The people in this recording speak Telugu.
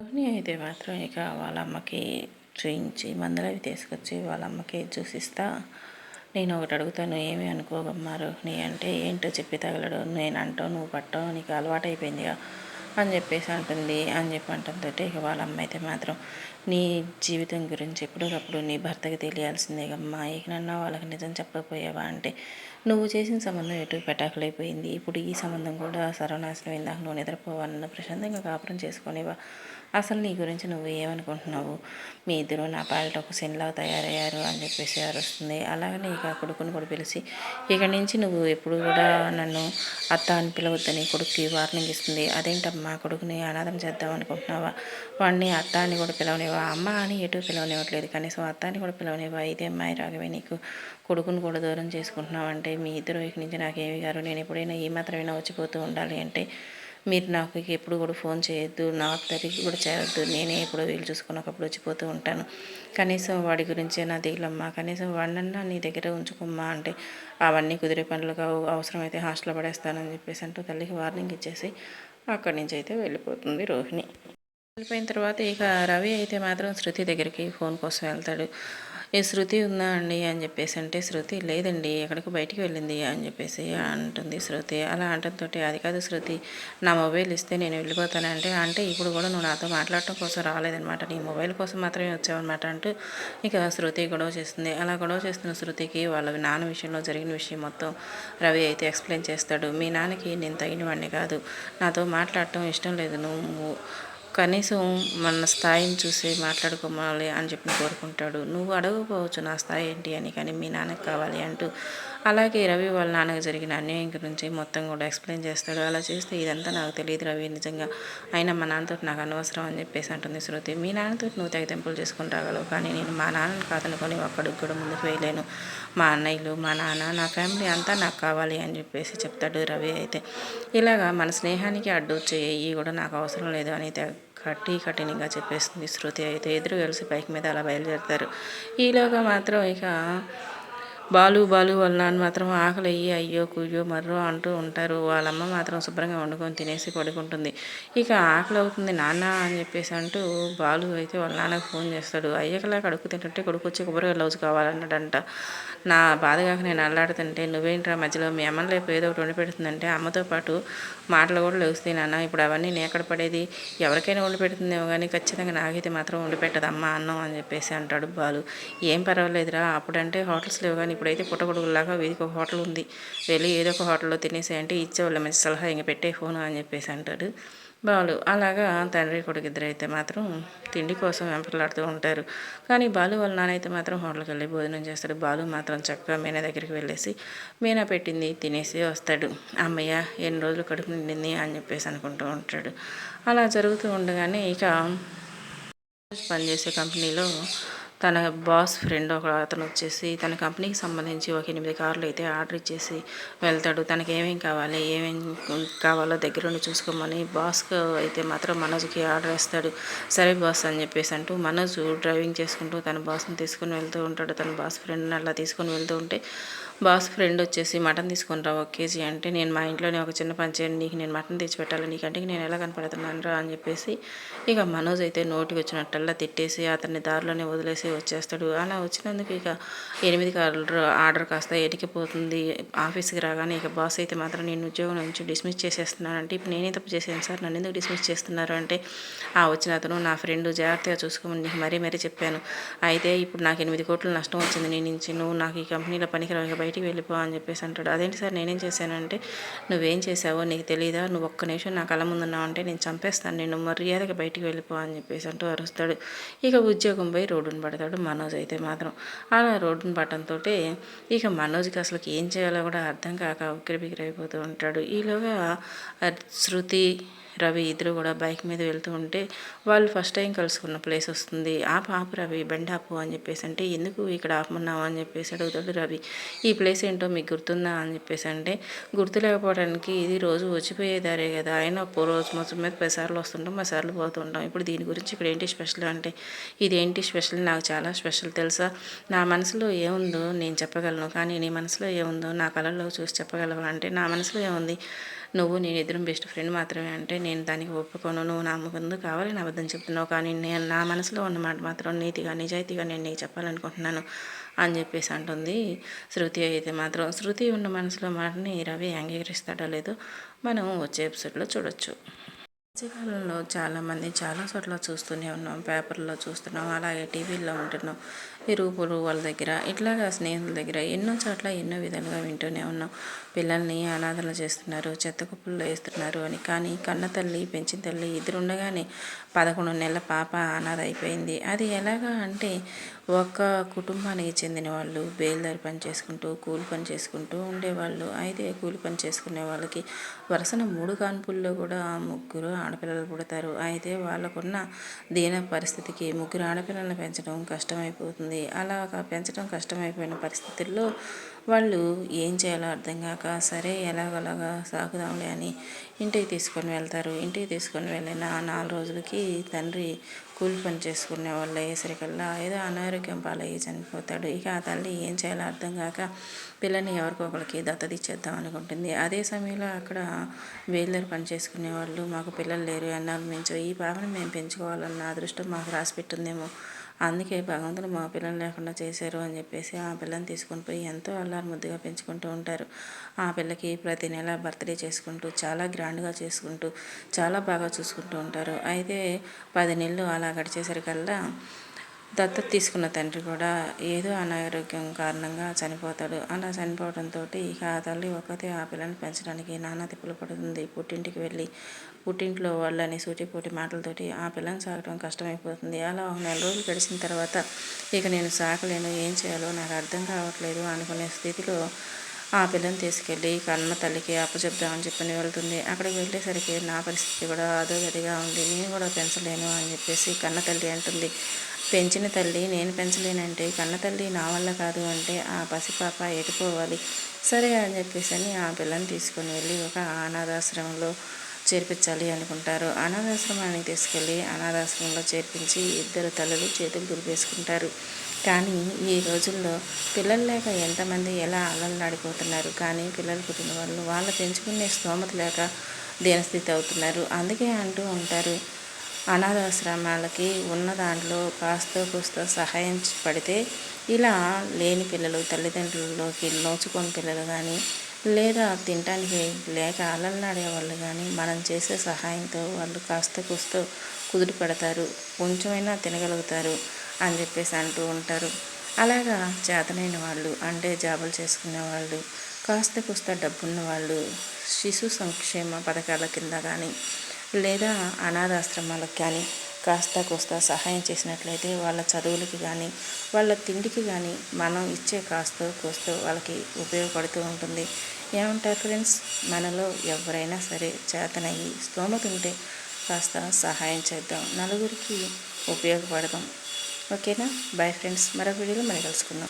రోహిణి అయితే మాత్రం ఇక వాళ్ళ అమ్మకి చూయించి మందులు అవి తీసుకొచ్చి వాళ్ళ అమ్మకి చూసిస్తా నేను ఒకటి అడుగుతాను ఏమి అనుకోగమ్మా రోహిణి? అంటే ఏంటో చెప్పి తగలడు. నేను అంటావు నువ్వు పట్టావు నీకు అలవాటు అయిపోయిందిగా అని చెప్పేసి అంటుంది. అని చెప్పి అంటుందో ఇక వాళ్ళ అమ్మ అయితే మాత్రం నీ జీవితం గురించి ఎప్పటికప్పుడు నీ భర్తకి తెలియాల్సిందే అమ్మా ఏకనన్నా వాళ్ళకి నిజం చెప్పకపోయావా అంటే నువ్వు చేసిన సంబంధం ఎటు పెటాకులైపోయింది ఇప్పుడు ఈ సంబంధం కూడా సర్వనాశనం ఇందాక నువ్వు నిద్రపోవాలన్న ప్రశాంతంగా కాపురం చేసుకునేవా అసలు నీ గురించి నువ్వు ఏమనుకుంటున్నావు? మీ ఇద్దరు నా పాలిట ఒక సెన్లా తయారయ్యారు అని చెప్పేసి అరుస్తుంది. అలాగనే ఇక కొడుకుని కూడా పిలిచి ఇక నుంచి నువ్వు ఎప్పుడు కూడా నన్ను అత్త అని పిలవద్దని కొడుక్కి వార్నింగ్ ఇస్తుంది. అదేంటమ్మా? కొడుకుని అనాథం చేద్దాం అనుకుంటున్నావా? వాడిని అత్త అని కూడా పిలవనివా అమ్మ అని ఎటు పిలవనివ్వట్లేదు. కనీసం అత్త అని కూడా పిలవనివా ఇదే అమ్మాయి రాగవే నీకు కొడుకుని కూడా దూరం చేసుకుంటున్నావు అంటే మీ ఇద్దరు ఇక నుంచి నాకేమి గారు నేను ఎప్పుడైనా ఈ మాత్రమైనా వచ్చిపోతూ ఉండాలి అంటే మీరు నాకు ఎప్పుడు కూడా ఫోన్ చేయొద్దు నాకు తల్లికి కూడా చేయొద్దు నేనే ఎప్పుడో వీలు చూసుకుని ఒకప్పుడు వచ్చిపోతూ ఉంటాను. కనీసం వాడి గురించే నా దిగులమ్మా కనీసం వాడినన్నా నీ దగ్గర ఉంచుకోమ్మా అంటే అవన్నీ కుదిరే పనులు కావు అవసరమైతే హాస్టల్లో పడేస్తానని చెప్పేసి అంటూ తల్లికి వార్నింగ్ ఇచ్చేసి అక్కడి నుంచి అయితే వెళ్ళిపోతుంది రోహిణి. వెళ్ళిపోయిన తర్వాత ఇక రవి అయితే మాత్రం శృతి దగ్గరికి ఫోన్ కోసం వెళ్తాడు. ఏ శృతి ఉందా అండి? అని చెప్పేసి అంటే శృతి లేదండి ఎక్కడికి బయటికి వెళ్ళింది అని చెప్పేసి అంటుంది శృతి. అలా అంటంతో అది కాదు శృతి నా మొబైల్ ఇస్తే నేను వెళ్ళిపోతానంటే అంటే ఇప్పుడు కూడా నువ్వు నాతో మాట్లాడటం కోసం రాలేదనమాట నీ మొబైల్ కోసం మాత్రమే వచ్చావన్నమాట అంటూ ఇక శృతి గొడవ చేస్తుంది. అలా గొడవ చేస్తున్న శృతికి వాళ్ళ నాన్న విషయంలో జరిగిన విషయం మొత్తం రవి అయితే ఎక్స్ప్లెయిన్ చేస్తాడు. మీ నాన్నకి నేను తగిన వాడిని కాదు నాతో మాట్లాడటం ఇష్టం లేదు నువ్వు కనీసం మన స్థాయిని చూసి మాట్లాడుకోవాలి అని చెప్పి కోరుకుంటాడు. నువ్వు అడగకపోవచ్చు నా స్థాయి ఏంటి అని కానీ మీ నాన్నకు కావాలి అంటూ అలాగే రవి వాళ్ళ నాన్నకు జరిగిన అన్యాయం గురించి మొత్తం కూడా ఎక్స్ప్లెయిన్ చేస్తాడు. అలా చేస్తే ఇదంతా నాకు తెలియదు రవి నిజంగా. అయినా మా నాన్నతో నాకు అనవసరం అని చెప్పేసి అంటుంది శృతి. మీ నాన్నతో నువ్వు తెగతెంపులు చేసుకుని రాగలవు కానీ నేను మా నాన్నని కాదనుకొని ఒక్కడికి కూడా ముందుకు వేయలేను. మా అన్నయ్యలు మా నాన్న నా ఫ్యామిలీ అంతా నాకు కావాలి అని చెప్పేసి చెప్తాడు రవి అయితే. ఇలాగా మన స్నేహానికి అడ్డు వచ్చే ఈ కూడా నాకు అవసరం లేదు అని కట్టి కఠినంగా చెప్పేస్తుంది శృతి. అయితే ఎదురు కలిసి బైక్ మీద అలా బయలుదేరుతారు. ఈలోగా మాత్రం ఇక బాలు బాలు వాళ్ళ నాన్న మాత్రం ఆకలి అయ్యి అయ్యో కుయ్యో మర్రో అంటూ ఉంటారు. వాళ్ళమ్మ మాత్రం శుభ్రంగా వండుకొని తినేసి పడుకుంటుంది. ఇక ఆకలి అవుతుంది నాన్న అని చెప్పేసి అంటూ బాలు అయితే వాళ్ళ నాన్నకు ఫోన్ చేస్తాడు. అయ్యకలా కడుక్కు తింటుంటే కొడుకు వచ్చి కొబ్బరి లౌజు కావాలన్నాడంట. నా బాధగాక నేను అల్లాడుతుంటే నువ్వేంట్రా మధ్యలో మీ అమ్మ లేపు ఏదో ఒకటి వండి పెడుతుందంటే అమ్మతో పాటు మాటలు కూడా లేస్తాయి నాన్న ఇప్పుడు అవన్నీ నేను ఎక్కడ పడేది? ఎవరికైనా వండి పెడుతుందేమో కానీ ఖచ్చితంగా నాకైతే మాత్రం వండి పెట్టదు అమ్మ అన్నం అని చెప్పేసి అంటాడు బాలు. ఏం పర్వాలేదురా అప్పుడంటే హోటల్స్ లేవు కానీ ఇప్పుడైతే పుట్టగొడుగులాగా వీధికి ఒక హోటల్ ఉంది. వెళ్ళి ఏదో ఒక హోటల్లో తినేసి అంటే ఇచ్చేవాళ్ళ మంచి సలహా ఇంక పెట్టే ఫోను అని చెప్పేసి అంటాడు. బాలు అలాగా తండ్రి కొడుకు ఇద్దరు అయితే మాత్రం తిండి కోసం వెంపలాడుతూ ఉంటారు. కానీ బాలు వాళ్ళ నాన్నైతే మాత్రం హోటల్కి వెళ్ళి భోజనం చేస్తాడు. బాలు మాత్రం చక్కగా మీనా దగ్గరికి వెళ్ళేసి మీనా పెట్టింది తినేసి వస్తాడు. అమ్మయ్య ఎన్ని రోజులు కడుపు నిండింది అని చెప్పేసి అనుకుంటూ ఉంటాడు. అలా జరుగుతూ ఉండగానే ఇక పనిచేసే కంపెనీలో తన బాస్ ఫ్రెండ్ ఒక అతను వచ్చేసి తన కంపెనీకి సంబంధించి ఒక ఎనిమిది కార్లు అయితే ఆర్డర్ ఇచ్చేసి వెళ్తాడు. తనకి ఏమేమి కావాలి ఏమేమి కావాలో దగ్గరుండి చూసుకోమని బాస్కు అయితే మాత్రం మనోజ్కి ఆర్డర్ ఇస్తాడు సరే బాస్ అని చెప్పేసి అంటూ మనోజ్ డ్రైవింగ్ చేసుకుంటూ తన బాస్ని తీసుకుని వెళ్తూ ఉంటాడు. తన బాస్ ఫ్రెండ్ని అలా తీసుకొని వెళ్తూ ఉంటే బాస్ ఫ్రెండ్ వచ్చేసి మటన్ తీసుకొని రా ఒక కేజీ అంటే నేను మా ఇంట్లోనే ఒక చిన్న పని చేయండి నీకు నేను మటన్ తెచ్చి పెట్టాలి నీకంటే నేను ఎలా కనపడుతున్నాను రా అని చెప్పేసి ఇక మనోజ్ అయితే నోటికి వచ్చినట్టల్లా తిట్టేసి అతన్ని దారిలోనే వదిలేసి వచ్చేస్తాడు. అలా వచ్చినందుకు ఇక ఎనిమిది కార్లు ఆర్డర్ కాస్త ఎటికిపోతుంది ఆఫీస్కి రాగానే ఇక బాస్ అయితే మాత్రం నేను ఉద్యోగం నుంచి డిస్మిస్ చేసేస్తున్నాను అంటే ఇప్పుడు నేనే తప్పు చేశాను సార్ నన్ను ఎందుకు డిస్మిస్ చేస్తున్నారు అంటే ఆ వచ్చిన అతను నా ఫ్రెండ్ జాగ్రత్తగా చూసుకోమని నీకు మరీ మరీ చెప్పాను. అయితే ఇప్పుడు నాకు ఎనిమిది కోట్లు నష్టం వచ్చింది నేను నుంచి నువ్వు నాకు ఈ కంపెనీలో పనికిరావు బయటికి వెళ్ళిపో అని చెప్పేసి అంటాడు. అదేంటి సార్ నేనేం చేశానంటే నువ్వేం చేసావో నీకు తెలియదా నువ్వు ఒక్క నిమిషం నా కళ ముందున్నావు అంటే నేను చంపేస్తాను. నేను మర్యాదగా బయటికి వెళ్ళిపో అని చెప్పేసి అంటూ అరుస్తాడు. ఇక ఉద్యోగం పోయి రోడ్డును పడతాడు మనోజ్ అయితే మాత్రం. అలా రోడ్డును పడటంతో ఇక మనోజ్కి అసలు ఏం చేయాలో కూడా అర్థం కాక ఉక్కిరి బిక్కిరి అయిపోతూ ఉంటాడు. ఈలోగా శృతి రవి ఇద్దరు కూడా బైక్ మీద వెళ్తూ ఉంటే వాళ్ళు ఫస్ట్ టైం కలుసుకున్న ప్లేస్ వస్తుంది. ఆపు ఆపు రవి బండి ఆపు అని చెప్పేసి అంటే ఎందుకు ఇక్కడ ఆపమన్నావు అని చెప్పేసి అడుగుతాడు రవి. ఈ ప్లేస్ ఏంటో మీకు గుర్తుందా అని చెప్పేసి అంటే గుర్తు లేకపోవడానికి ఇది రోజు వచ్చిపోయేదారే కదా. అయినా రోజు మొత్తం మీద పదిసార్లు వస్తుంటాం పదిసార్లు పోతుంటాం ఇప్పుడు దీని గురించి ఇక్కడ ఏంటి స్పెషల్ అంటే ఇదేంటి స్పెషల్? నాకు చాలా స్పెషల్ తెలుసా. నా మనసులో ఏముందో నేను చెప్పగలను కానీ నీ మనసులో ఏముందో నా కళల్లో చూసి చెప్పగలవా? అంటే నా మనసులో ఏముంది? నువ్వు నేను ఇద్దరం బెస్ట్ ఫ్రెండ్ మాత్రమే అంటే నేను దానికి ఒప్పుకోను నువ్వు నా ముందు కావాలని అబద్ధం చెప్తున్నావు కానీ నేను నా మనసులో ఉన్న మాట మాత్రం నీతిగా నిజాయితీగా నేను నీకు చెప్పాలనుకుంటున్నాను అని చెప్పేసి అంటుంది శృతి. అయితే మాత్రం శృతి ఉన్న మనసులో మాటని రవి అంగీకరిస్తాడో లేదో మనం వచ్చే ఎపిసోడ్లో చూడొచ్చు. మధ్యకాలంలో చాలామంది చాలా చోట్ల చూస్తూనే ఉన్నాం పేపర్లో చూస్తున్నాం అలాగే టీవీల్లో ఉంటున్నాం. ఇరుగుపురు వాళ్ళ దగ్గర ఇట్లాగా స్నేహితుల దగ్గర ఎన్నో చోట్ల ఎన్నో విధాలుగా వింటూనే ఉన్నాం. పిల్లల్ని అనాథలు చేస్తున్నారు చెత్త కుప్పల్లో వేస్తున్నారు అని. కానీ కన్న తల్లి పెంచిన తల్లి ఇద్దరు ఉండగానే పదకొండు నెలల పాప అనాథ అయిపోయింది. అది ఎలాగా అంటే ఒక కుటుంబానికి చెందిన వాళ్ళు బేల్దారి పని చేసుకుంటూ కూలి పని చేసుకుంటూ ఉండేవాళ్ళు. అయితే కూలి పని చేసుకునే వాళ్ళకి వరుసన మూడు కాన్పుల్లో కూడా ముగ్గురు ఆడపిల్లలు పుడతారు. అయితే వాళ్ళకున్న దీన పరిస్థితికి ముగ్గురు ఆడపిల్లలను పెంచడం కష్టమైపోతుంది. అలా పెంచడం కష్టమైపోయిన పరిస్థితుల్లో వాళ్ళు ఏం చేయాలో అర్థం కాక సరే ఎలాగోలాగా సాగుదాంలే అని ఇంటికి తీసుకొని వెళ్తారు. ఇంటికి తీసుకొని వెళ్ళిన నాలుగు రోజులకి తండ్రి కూలి పని చేసుకునే వాళ్ళు అయ్యేసరికల్లా ఏదో అనారోగ్యం పాలయ్యి చనిపోతాడు. ఇక ఆ తల్లి ఏం చేయాలో అర్థం కాక పిల్లని ఎవరికొకరికి దత్తత అనుకుంటుంది. అదే సమయంలో అక్కడ వేళ్ళర్ పని చేసుకునే వాళ్ళు మాకు పిల్లలు లేరు అన్నారు మేము ఈ పాపను మేము పెంచుకోవాలన్న అదృష్టం మాకు రాసిపెట్టుందేమో అందుకే భగవంతుడు మా పిల్లలు లేకుండా చేశారు అని చెప్పేసి ఆ పిల్లని తీసుకొని పోయి ఎంతో అల్లారు ముద్దుగా పెంచుకుంటూ ఉంటారు. ఆ పిల్లకి ప్రతి నెల బర్త్డే చేసుకుంటూ చాలా గ్రాండ్గా చేసుకుంటూ చాలా బాగా చూసుకుంటూ ఉంటారు. అయితే పది నెలలు అలా గడిచేసరికల్లా దత్తత తీసుకున్న తండ్రి కూడా ఏదో అనారోగ్యం కారణంగా చనిపోతాడు. అలా చనిపోవడంతో ఇక ఆ తల్లి ఒక్కతే ఆ పిల్లని పెంచడానికి నానా తిప్పులు పడుతుంది. పుట్టింటికి వెళ్ళి పుట్టింట్లో వాళ్ళని సూటిపోటి మాటలతోటి ఆ పిల్లని సాగడం కష్టమైపోతుంది. అలా ఒక నెల రోజులు గడిచిన తర్వాత ఇక నేను సాకలేను ఏం చేయాలో నాకు అర్థం కావట్లేదు అనుకునే స్థితిలో ఆ పిల్లని తీసుకెళ్ళి కన్న తల్లికి అప్పచెప్దామని చెప్పని వెళ్తుంది. అక్కడికి వెళ్ళేసరికి నా పరిస్థితి కూడా అదో గదిగా ఉంది. నేను కూడా పెంచలేను అని చెప్పేసి కన్న తల్లి అంటుంది. పెంచిన తల్లి నేను పెంచలేనంటే కన్న తల్లి నా వల్ల కాదు అంటే ఆ పసిపాప ఎటుపోవాలి సరే అని చెప్పేసి అని ఆ పిల్లని తీసుకొని వెళ్ళి ఒక అనాథాశ్రమంలో చేర్పించాలి అనుకుంటారు. అనాథాశ్రమానికి తీసుకెళ్ళి అనాథాశ్రమంలో చేర్పించి ఇద్దరు తల్లులు చేతులు దులిపేసుకుంటారు. కానీ ఈ రోజుల్లో పిల్లలు లేక ఎంతమంది ఎలా అల్లల్లాడిపోతున్నారు కానీ పిల్లలు పుట్టిన వాళ్ళు వాళ్ళు పెంచుకునే స్తోమత లేక దీనస్థితి అవుతున్నారు. అందుకే అంటూ ఉంటారు అనాథాశ్రమాలకి ఉన్న దాంట్లో కాస్త కూస్త సహాయం పడితే ఇలా లేని పిల్లలు తల్లిదండ్రులలోకి నోచుకొని పిల్లలు కానీ లేదా తినటానికి లేక అలల్లాడే వాళ్ళు కానీ మనం చేసే సహాయంతో వాళ్ళు కాస్త కూస్త కుదురు పెడతారు కొంచెమైనా తినగలుగుతారు అని చెప్పేసి అంటూ ఉంటారు. అలాగా చేతనైన వాళ్ళు అంటే జాబులు చేసుకునే వాళ్ళు కాస్త కూస్త డబ్బున్న వాళ్ళు శిశు సంక్షేమ పథకాల కింద కానీ లేదా అనాథాశ్రమాలకు కానీ కాస్త కోస్త సహాయం చేసినట్లయితే వాళ్ళ చదువులకి కానీ వాళ్ళ తిండికి కానీ మనం ఇచ్చే కాస్త కోస్తో వాళ్ళకి ఉపయోగపడుతూ ఉంటుంది. ఏమంటారు ఫ్రెండ్స్? మనలో ఎవరైనా సరే చేతనయ్యి స్తోమత ఉంటే కాస్త సహాయం చేద్దాం. నలుగురికి ఉపయోగపడదాం. ఓకేనా? Bye friends. మరొక వీడియోలో మనం కలుసుకుందాం.